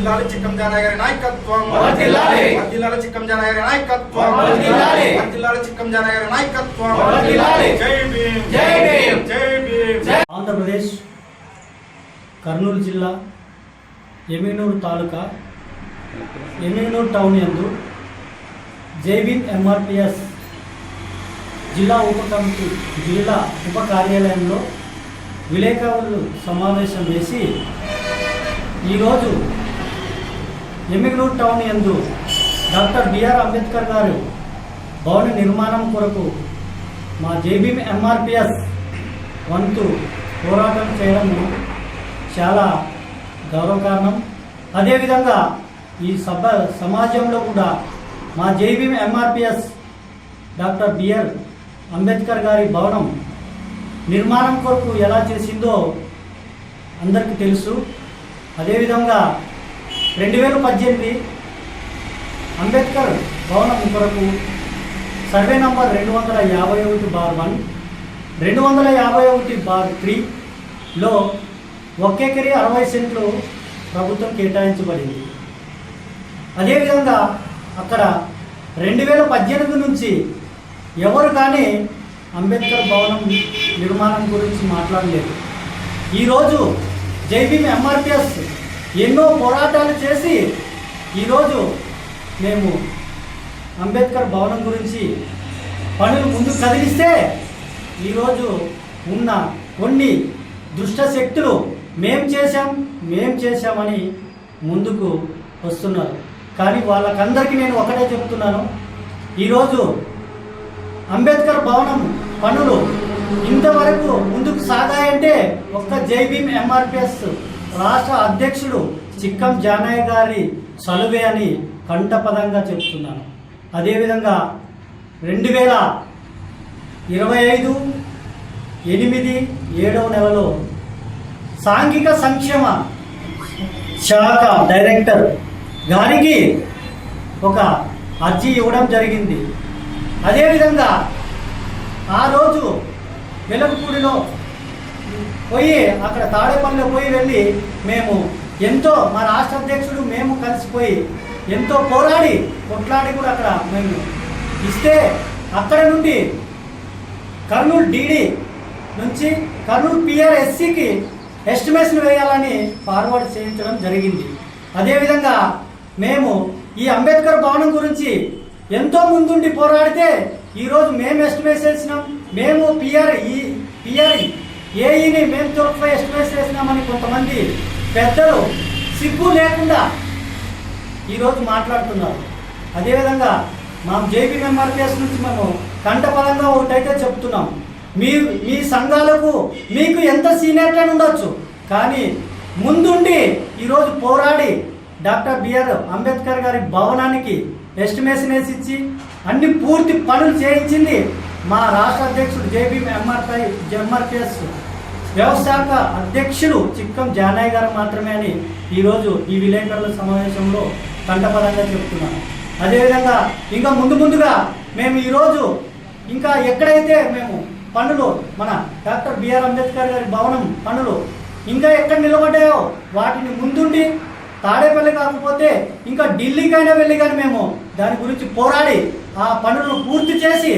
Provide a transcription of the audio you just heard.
వర్ధిల్లాలి చిక్కం జానయ్య గారి నాయకత్వం వర్ధిల్లాలి. వర్ధిల్లాలి చిక్కం జానయ్య గారి నాయకత్వం వర్ధిల్లాలి. వర్ధిల్లాలి గారి నాయకత్వం వర్ధిల్లాలి. జై భీమ్ జై భీమ్. జై భీమ్ జై ఆంధ్రప్రదేశ్ కర్నూలు జిల్లా ఎమిగనూరు తాలూకా ఎమిగనూరు టౌన్ యందు జైబీన్ ఎంఆర్పిఎస్ జిల్లా ఉప కమిటీ జిల్లా ఉప కార్యాలయంలో విలేకరులు సమావేశం వేసి ఈరోజు ఎమిగనూరు టౌన్ ఎందు డాక్టర్ బిఆర్ అంబేద్కర్ గారు భవన నిర్మాణం కొరకు మా జేబీ ఎంఆర్పిఎస్ వంతు పోరాటం చేయడం చాలా గౌరవకారణం అదేవిధంగా ఈ సభ సమాజంలో కూడా మా JBM MRPS doctor BR Ambedkar గారి భవనం నిర్మాణం కొరకు ఎలా చేసిందో అందరికీ తెలుసు. అదేవిధంగా రెండు వేల పద్దెనిమిది అంబేద్కర్ భవనం కొరకు సర్వే నంబర్ రెండు వందల యాభై ఒకటి బార్ వన్ రెండు వందల యాభై ఒకటి బార్ త్రీలో ఒక అరవై సెంట్లు ప్రభుత్వం కేటాయించబడింది. అదేవిధంగా అక్కడ రెండు వేల పద్దెనిమిది నుంచి ఎవరు కానీ అంబేద్కర్ భవనం నిర్మాణం గురించి మాట్లాడలేదు. ఈరోజు జైబీఎం ఎంఆర్పిఎస్ ఎన్నో పోరాటాలు చేసి ఈరోజు మేము అంబేద్కర్ భవనం గురించి పనులు ముందు కదిలిస్తే ఈరోజు ఉన్న కొన్ని దుష్ట శక్తులు మేం చేశాం మేం చేశామని ముందుకు వస్తున్నారు. కానీ వాళ్ళకందరికీ నేను ఒకటే చెప్తున్నాను. ఈరోజు అంబేద్కర్ భవనం పనులు ఇంతవరకు ముందుకు సాగాయంటే ఒక్క జైభీం ఎంఆర్పిఎస్ రాష్ట్ర అధ్యక్షుడు చిక్కం జానయ్య గారి సలువే అని కంఠపదంగా చెప్తున్నాను. అదేవిధంగా రెండు వేల ఇరవై ఐదు ఎనిమిది ఏడవ నెలలో సాంఘిక సంక్షేమ శాఖ డైరెక్టర్ గారికి ఒక అర్జీ ఇవ్వడం జరిగింది. అదేవిధంగా ఆ రోజు వెలగపూడిలో పోయి అక్కడ తాడేపల్లిలో పోయి వెళ్ళి మేము ఎంతో మా రాష్ట్ర అధ్యక్షుడు మేము కలిసిపోయి ఎంతో పోరాడి కొట్లాడి కూడా అక్కడ మేము ఇస్తే అక్కడ నుండి కర్నూలు డీడీ నుంచి కర్నూలు పిఆర్ ఎస్సీకి ఎస్టిమేషన్ వేయాలని ఫార్వర్డ్ చేయించడం జరిగింది. అదేవిధంగా మేము ఈ అంబేద్కర్ భవనం గురించి ఎంతో ముందుండి పోరాడితే ఈరోజు మేము ఎస్టిమేట్ చేసినాం. మేము పిఆర్ ఈ పిఆర్ ఏఈని మేము తొలపై ఎక్స్ప్రెస్ చేసినామని కొంతమంది పెద్దలు సిగ్గు లేకుండా ఈరోజు మాట్లాడుతున్నారు. అదేవిధంగా మా జేపీ కేసు నుంచి మేము కంటపరంగా ఒకటైతే చెప్తున్నాం. మీ మీ సంఘాలకు మీకు ఎంత సీనియర్ అని ఉండొచ్చు? కానీ ముందుండి ఈరోజు పోరాడి డాక్టర్ బిఆర్ అంబేద్కర్ గారి భవనానికి ఎస్టిమేషన్ వేసి ఇచ్చి అన్ని పూర్తి పనులు చేయించింది మా రాష్ట్ర అధ్యక్షుడు జేబీ ఎంఆర్పై ఎంఆర్పిఎస్ వ్యవస్థాపక అధ్యక్షుడు చిక్కం జానయ్య గారు మాత్రమే అని ఈరోజు ఈ విలేకరుల సమావేశంలో కంటపరంగా చెప్తున్నాను. అదేవిధంగా ఇంకా ముందు ముందుగా మేము ఈరోజు ఇంకా ఎక్కడైతే మేము పనులు మన డాక్టర్ బిఆర్ అంబేద్కర్ గారి భవనం పనులు ఇంకా ఎక్కడ నిలబడ్డాయో వాటిని ముందుండి తాడేపల్లి కాకపోతే ఇంకా ఢిల్లీకైనా వెళ్ళి కానీ మేము దాని గురించి పోరాడి ఆ పనులను పూర్తి చేసి